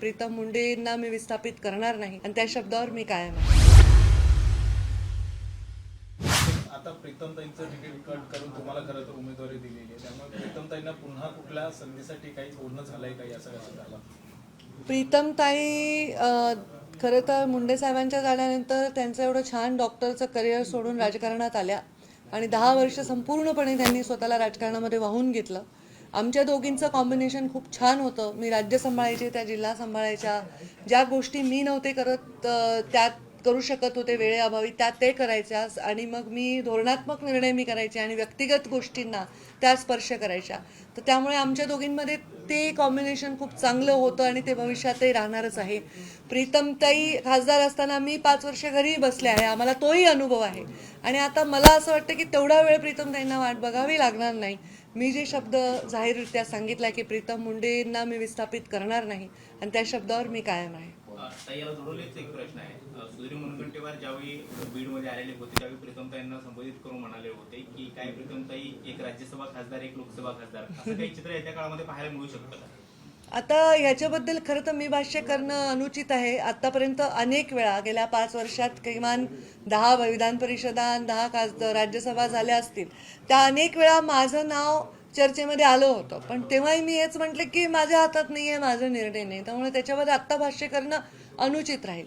प्रीतम मुंडेंना मी विस्थापित करणार नाही. आणि त्या शब्दावर मी कायम आहे. आता प्रीतमताईंचं तिकीट कट करून तुम्हाला खरं तर उमेदवारी दिलेली आहे. त्यामुळे प्रीतमताईंना पुन्हा कुठल्या संधीसाठी काही बोलणं झालंय काही असं कसं झालं प्रीतमताई खरं तर मुंडे साहेबांच्या जाण्यानंतर त्यांचं एवढं छान डॉक्टरचं करिअर सोडून राजकारणात आल्या. आणि दहा वर्ष संपूर्णपणे त्यांनी स्वतःला राजकारणामध्ये वाहून घेतलं. आमच्या दोघींचं कॉम्बिनेशन खूप छान होतं. मी राज्य सांभाळायचे त्या जिल्हा सांभाळायच्या. ज्या गोष्टी मी नव्हते करत त्यात करू शकत होते वेळेअभावी त्या ते करायच्या. आणि मग मी धोरणात्मक निर्णय मी करायचे आणि व्यक्तिगत गोष्टींना त्या स्पर्श करायच्या. तर त्यामुळे आमच्या दोघींमध्ये ते कॉम्बिनेशन खूप चांगलं होतं आणि ते भविष्यातही राहणारच आहे. प्रीतमताई खासदार असताना मी पाच वर्ष घरी बसले आहे. आम्हाला तोही अनुभव आहे. आणि आता मला असं वाटतं की तेवढा वेळ प्रीतमताईंना वाट बघावी लागणार नाही. मी जे शब्द जाहीररित्या सांगितला की प्रीतम मुंडेंना मी विस्थापित करणार नाही आणि त्या शब्दावर मी कायम आहे. एक प्रश्न आहे. सुधीर मुनगंटीवार ज्यावेळी बीडमध्ये आलेले होते त्यावेळी प्रीतमताईंना संबोधित करून म्हणाले होते की काय प्रीतमताई एक राज्यसभा खासदार एक लोकसभा खासदार? असं काही चित्र येत्या काळामध्ये पाहायला मिळू शकतं आता ह्याच्याबद्दल खरं तर मी भाष्य करणं अनुचित आहे. आतापर्यंत अनेक वेळा गेल्या पाच वर्षात किमान दहा विधान परिषदा दहा खास राज्यसभा झाल्या असतील. त्या अनेक वेळा माझं नाव चर्चेमध्ये आलं होतं. पण तेव्हाही मी हेच म्हटलं की माझ्या हातात नाही आहे माझा निर्णय नाही. त्यामुळे त्याच्यामध्ये आत्ता भाष्य करणं अनुचित राहील.